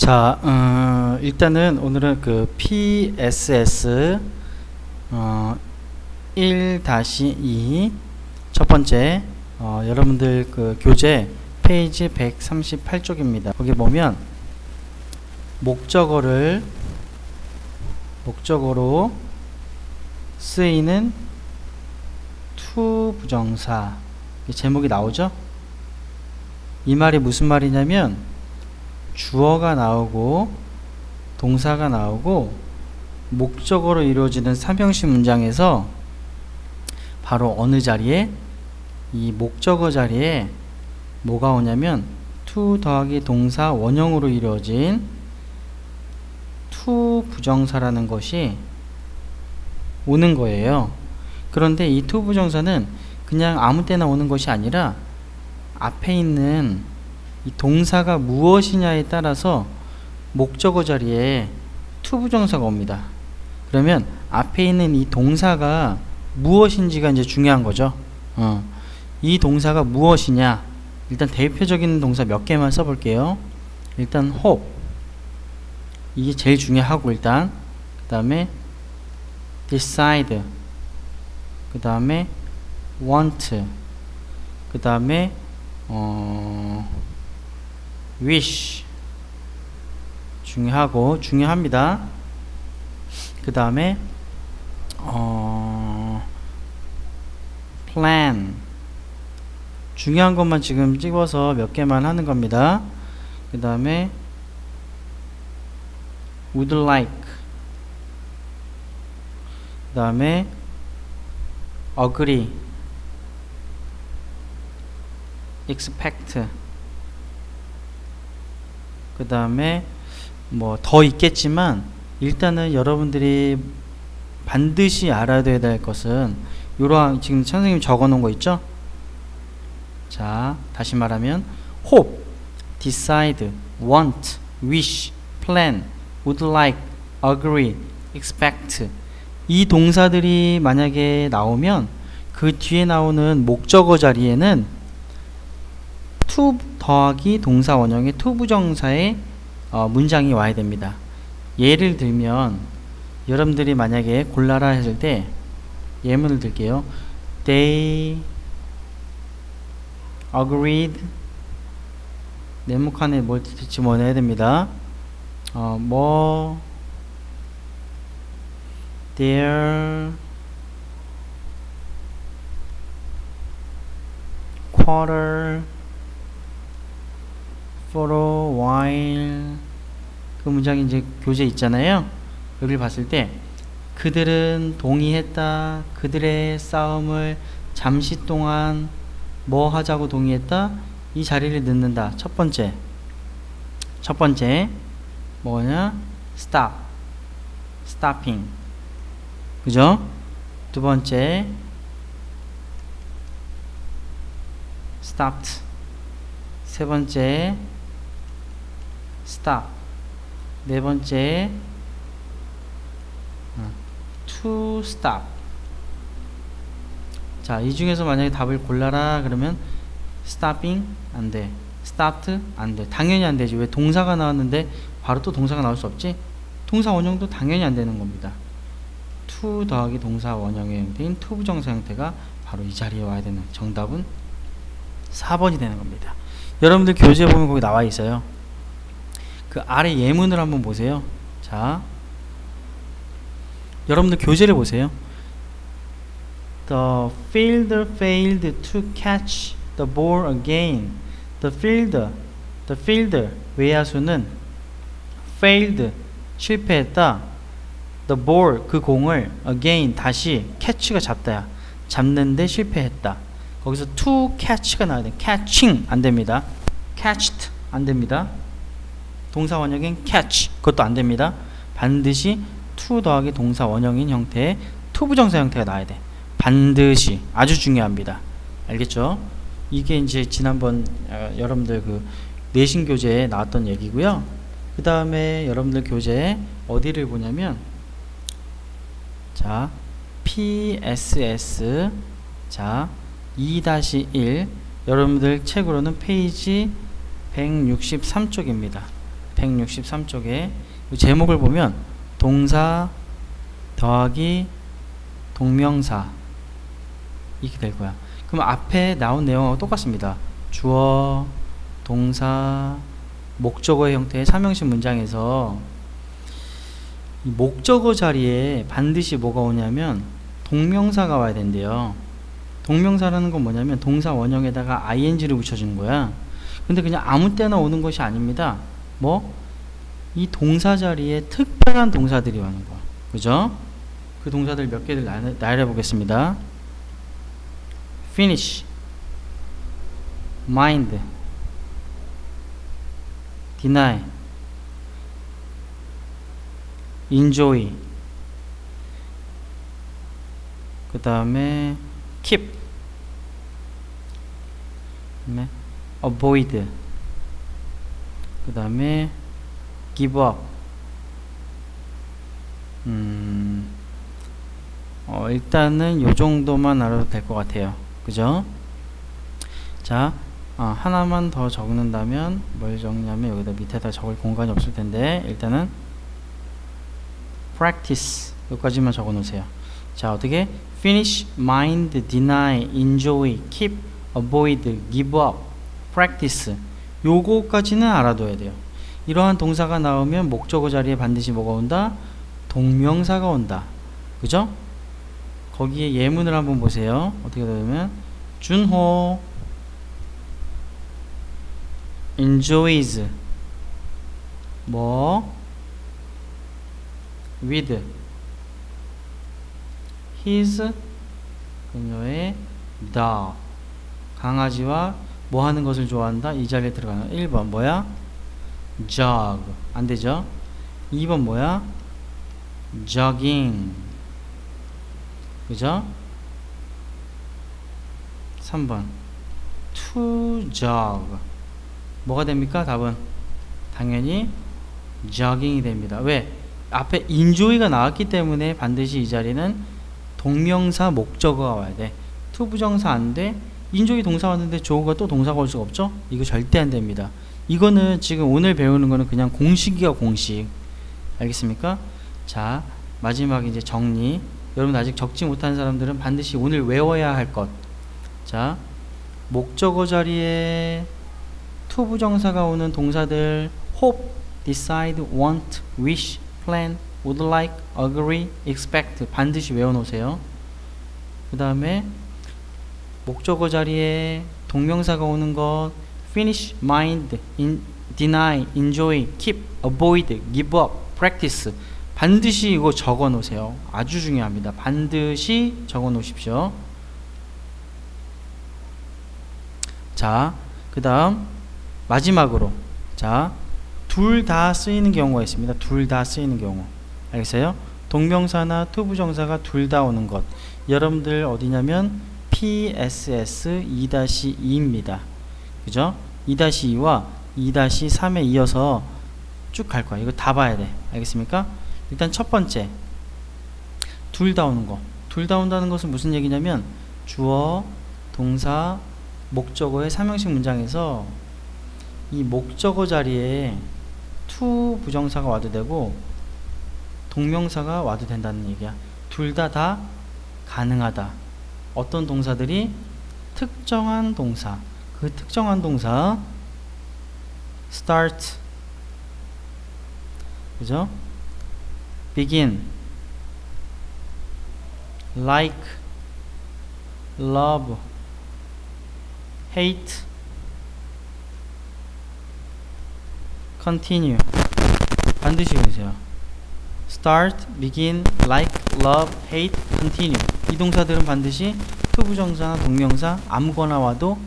자, 어, 일단은 오늘은 그 PSS 어, 1-2 첫 번째 어, 여러분들 그 교재 페이지 138쪽입니다. 거기 보면 목적어를 목적어로 쓰이는 to 부정사 이 제목이 나오죠? 이 말이 무슨 말이냐면 주어가 나오고 동사가 나오고 목적어로 이루어지는 삼형식 문장에서 바로 어느 자리에 이 목적어 자리에 뭐가 오냐면 to 더하기 동사 원형으로 이루어진 to 부정사라는 것이 오는 거예요. 그런데 이 to 부정사는 그냥 아무 때나 오는 것이 아니라 앞에 있는 이 동사가 무엇이냐에 따라서 목적어 자리에 to 부정사가 옵니다. 그러면 앞에 있는 이 동사가 무엇인지가 이제 중요한 거죠. 어. 이 동사가 무엇이냐? 일단 대표적인 동사 몇 개만 써볼게요. 일단 hope 이게 제일 중요하고 일단 그 다음에 decide 그 다음에 want 그 다음에 어, wish. 중요하고 중요합니다. 그 다음에 어, plan. 중요한 것만 지금 찍어서 몇 개만 하는 겁니다. 그 다음에 would like. 그 다음에 agree. expect 그 다음에 뭐 더 있겠지만 일단은 여러분들이 반드시 알아둬야 될 것은 요러한 지금 선생님 적어 놓은 거 있죠? 자, 다시 말하면 hope, decide, want, wish, plan, would like, agree, expect 이 동사들이 만약에 나오면 그 뒤에 나오는 목적어 자리에는 to 더하기 동사 원형의 to 부정사의 어, 문장이 와야 됩니다. 예를 들면 여러분들이 만약에 골라라 했을 때 예문을 들게요. They agreed 네모칸에 뭘 집어넣어야 됩니다. 어, 뭐 their quarter for a while 그 문장이 이제 교재 있잖아요. 여기를 봤을 때 그들은 동의했다. 그들의 싸움을 잠시 동안 뭐 하자고 동의했다. 이 자리를 넣는다. 첫 번째. 첫 번째 뭐냐? stop. stopping. 그죠? 두 번째 stopped. 세 번째 stop. 네 번째 to stop. 자, 이 중에서 만약에 답을 골라라 그러면 stopping 안 돼. stopped 안 돼. 당연히 안 되지. 왜 동사가 나왔는데 바로 또 동사가 나올 수 없지? 동사 원형도 당연히 안 되는 겁니다. to 더하기 동사 원형의 형태인 to 부정사 형태가 바로 이 자리에 와야 되는 정답은 4번이 되는 겁니다. 여러분들 교재에 보면 거기 나와 있어요. 그 아래 예문을 한번 보세요. 자, 여러분들 교재를 보세요. The fielder failed to catch the ball again. The fielder, the fielder 외야수는 failed 실패했다. The ball 그 공을 again 다시 catch가 잡다야. 잡는데 실패했다. 거기서 to catch가 나와야 돼. catching 안 됩니다. catched 안 됩니다. 동사 원형인 catch 그것도 안 됩니다. 반드시 to 더하기 동사 원형인 형태의 to 부정사 형태가 나와야 돼. 반드시 아주 중요합니다. 알겠죠? 이게 이제 지난번 어, 여러분들 그 내신 교재에 나왔던 얘기고요. 그 다음에 여러분들 교재에 어디를 보냐면 자 PSS 자 2-1 여러분들 책으로는 페이지 163쪽입니다. 163쪽에 제목을 보면 동사 더하기 동명사 이렇게 될 거야. 그럼 앞에 나온 내용하고 똑같습니다. 주어, 동사, 목적어의 형태의 삼형식 문장에서 이 목적어 자리에 반드시 뭐가 오냐면 동명사가 와야 된대요. 동명사라는 건 뭐냐면 동사 원형에다가 ing를 붙여주는 거야. 근데 그냥 아무 때나 오는 것이 아닙니다. 뭐? 이 동사 자리에 특별한 동사들이 오는 거야. 그죠? 그 동사들 몇 개를 나열- 나열해 보겠습니다. finish, mind, deny, enjoy, 그 다음에 keep, avoid, 그 다음에 give up, 음, 어, 일단은 요 정도만 알아도 될 것 같아요. 그죠? 자, 아, 하나만 더 적는다면 뭘 적냐면 여기다 밑에다 적을 공간이 없을 텐데 일단은 practice 여기까지만 적어 놓으세요. 자, 어떻게 finish, mind, deny, enjoy, keep, avoid, give up, practice 요거까지는 알아둬야 돼요. 이러한 동사가 나오면 목적어 자리에 반드시 뭐가 온다? 동명사가 온다. 그죠? 거기에 예문을 한번 보세요. 어떻게 되냐면 준호 enjoys 뭐 with his 그녀의 dog 강아지와 뭐 하는 것을 좋아한다? 이 자리에 들어가는 1번 뭐야? jog 안 되죠? 2번 뭐야? jogging 그죠? 3번 to jog 뭐가 됩니까? 답은 당연히 jogging이 됩니다. 왜? 앞에 enjoy가 나왔기 때문에 반드시 이 자리는 동명사 목적어가 와야 돼. to 부정사 안 돼. Enjoy 동사 왔는데 조가 또 동사가 올 수가 없죠? 이거 절대 안 됩니다. 이거는 지금 오늘 배우는 거는 그냥 공식이야 공식. 알겠습니까? 자 마지막 이제 정리. 여러분 아직 적지 못한 사람들은 반드시 오늘 외워야 할 것. 자, 목적어 자리에 to 부정사가 오는 동사들 hope, decide, want, wish, plan, would like, agree, expect 반드시 외워 놓으세요. 그 다음에 목적어 자리에 동명사가 오는 것 finish, mind, in, deny, enjoy, keep, avoid, give up, practice 반드시 이거 적어 놓으세요. 아주 중요합니다. 반드시 적어 놓으십시오. 자, 그 다음, 마지막으로. 자, 둘 다 쓰이는 경우가 있습니다. 둘 다 쓰이는 경우. 알겠어요? 동명사나 투부정사가 둘 다 오는 것. 여러분들 어디냐면 PSS 2-2입니다. 그죠? 2-2와 2-3에 이어서 쭉 갈 거야. 이거 다 봐야 돼. 알겠습니까? 일단 첫 번째. 둘 다 오는 거. 둘 다 온다는 것은 무슨 얘기냐면 주어, 동사, 목적어의 삼형식 문장에서 이 목적어 자리에 to 부정사가 와도 되고 동명사가 와도 된다는 얘기야. 둘 다다 가능하다. 어떤 동사들이 특정한 동사. 그 특정한 동사 start 그죠? begin like love hate continue 반드시 외우세요 start, begin, like, love, hate, continue 이 동사들은 반드시 투부정사나 동명사 아무거나 와도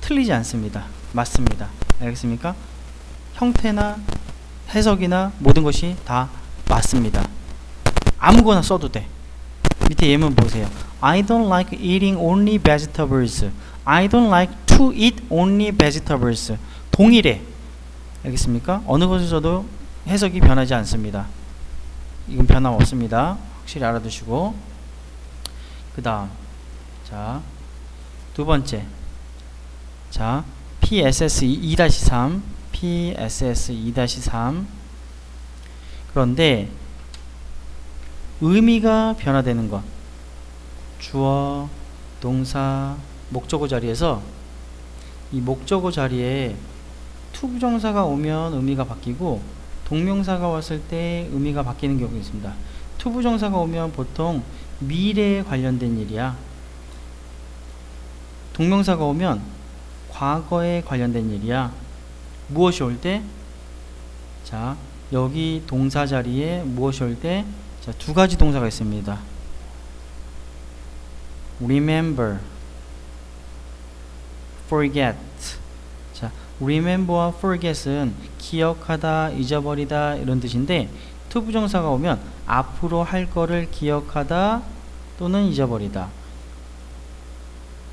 틀리지 않습니다 맞습니다 알겠습니까? 형태나 해석이나 모든 것이 다 맞습니다 아무거나 써도 돼 밑에 예문 보세요 I don't like eating only vegetables I don't like to eat only vegetables. 동일해. 알겠습니까? 어느 것을 써도 해석이 변하지 않습니다. 이건 변함 없습니다. 확실히 알아두시고. 그 다음. 자, 두 번째. 자, PSS 2-3. PSS 2-3 그런데 의미가 변화되는 것 주어, 동사, 목적어 자리에서 이 목적어 자리에 투부정사가 오면 의미가 바뀌고 동명사가 왔을 때 의미가 바뀌는 경우가 있습니다. 투부정사가 오면 보통 미래에 관련된 일이야. 동명사가 오면 과거에 관련된 일이야. 무엇이 올 때? 자, 여기 동사 자리에 무엇이 올 때? 자, 두 가지 동사가 있습니다. remember, forget. 자, remember와 forget은 기억하다, 잊어버리다 이런 뜻인데 투부정사가 오면 앞으로 할 거를 기억하다 또는 잊어버리다.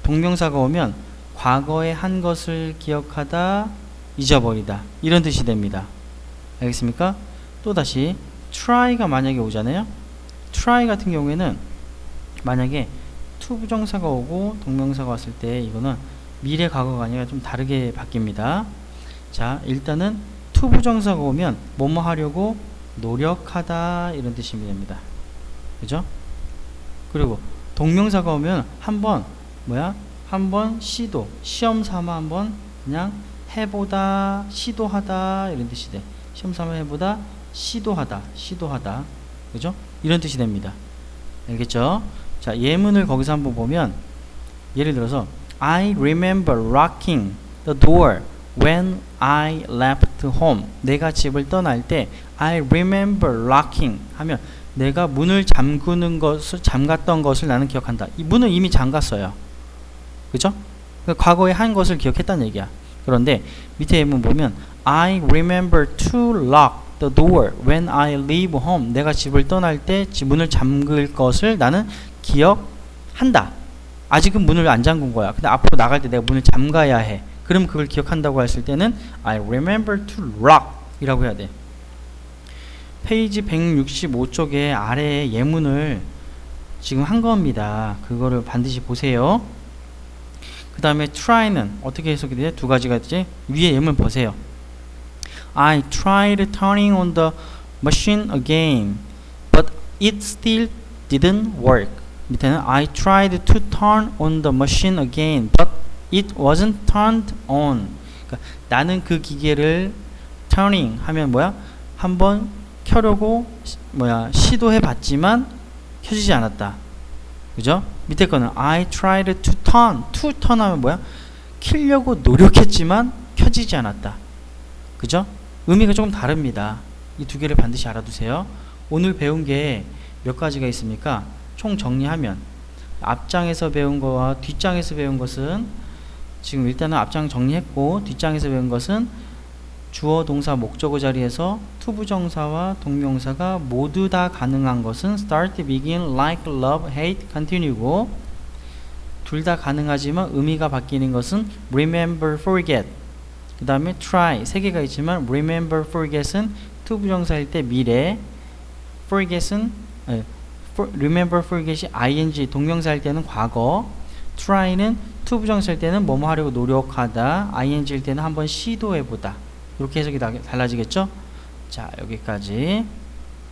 동명사가 오면 과거에 한 것을 기억하다, 잊어버리다 이런 뜻이 됩니다. 알겠습니까? 또 다시 try가 만약에 오잖아요. try 같은 경우에는 만약에 투부정사가 오고 동명사가 왔을 때 이거는 미래 과거가 아니라 좀 다르게 바뀝니다. 자, 일단은 투부정사가 오면 뭐뭐 하려고 노력하다 이런 뜻이 됩니다. 그죠? 그리고 동명사가 오면 한번 뭐야? 한번 시도, 시험 삼아 한번 그냥 해보다, 시도하다 이런 뜻이 돼. 시험 삼아 해보다, 시도하다, 시도하다. 그죠? 이런 뜻이 됩니다. 알겠죠? 자, 예문을 거기서 한번 보면 예를 들어서 I remember locking the door when I left home. 내가 집을 떠날 때 I remember locking 하면 내가 문을 잠그는 것을 잠갔던 것을 나는 기억한다. 이 문을 이미 잠갔어요. 그죠? 그러니까 과거에 한 것을 기억했다는 얘기야. 그런데 밑에 예문 보면 I remember to lock the door when I leave home. 내가 집을 떠날 때집 문을 잠글 것을 나는 기억한다. 아직은 문을 안 잠근 거야. 근데 앞으로 나갈 때 내가 문을 잠가야 해. 그럼 그걸 기억한다고 했을 때는 I remember to lock 이라고 해야 돼. 페이지 165쪽에 아래에 예문을 지금 한 겁니다. 그거를 반드시 보세요. 그 다음에 try는 어떻게 해석이 돼? 두 가지가 있지? 위에 예문 보세요. I tried turning on the machine again, but it still didn't work. 밑에는 I tried to turn on the machine again, but it wasn't turned on. 그러니까 나는 그 기계를 turning 하면 뭐야? 한번 켜려고 시- 뭐야 시도해 봤지만 켜지지 않았다. 그죠? 밑에 거는 I tried to turn. to turn 하면 뭐야? 켜려고 노력했지만 켜지지 않았다. 그죠? 의미가 조금 다릅니다. 이 두 개를 반드시 알아두세요. 오늘 배운 게 몇 가지가 있습니까? 총 정리하면 앞장에서 배운 거와 뒷장에서 배운 것은 지금 일단은 앞장 정리했고 뒷장에서 배운 것은 주어 동사 목적어 자리에서 투부정사와 동명사가 모두 다 가능한 것은 start, begin, like, love, hate, continue고 둘 다 가능하지만 의미가 바뀌는 것은 remember, forget. 그 다음에 try 세 개가 있지만 remember, forget은 투부정사일 때 미래 forget은 에, remember, forget이 ing 동명사 일 때는 과거 try는 투부정사일 때는 뭐뭐 하려고 노력하다 ing일 때는 한번 시도해보다 이렇게 해석이 다- 달라지겠죠? 자 여기까지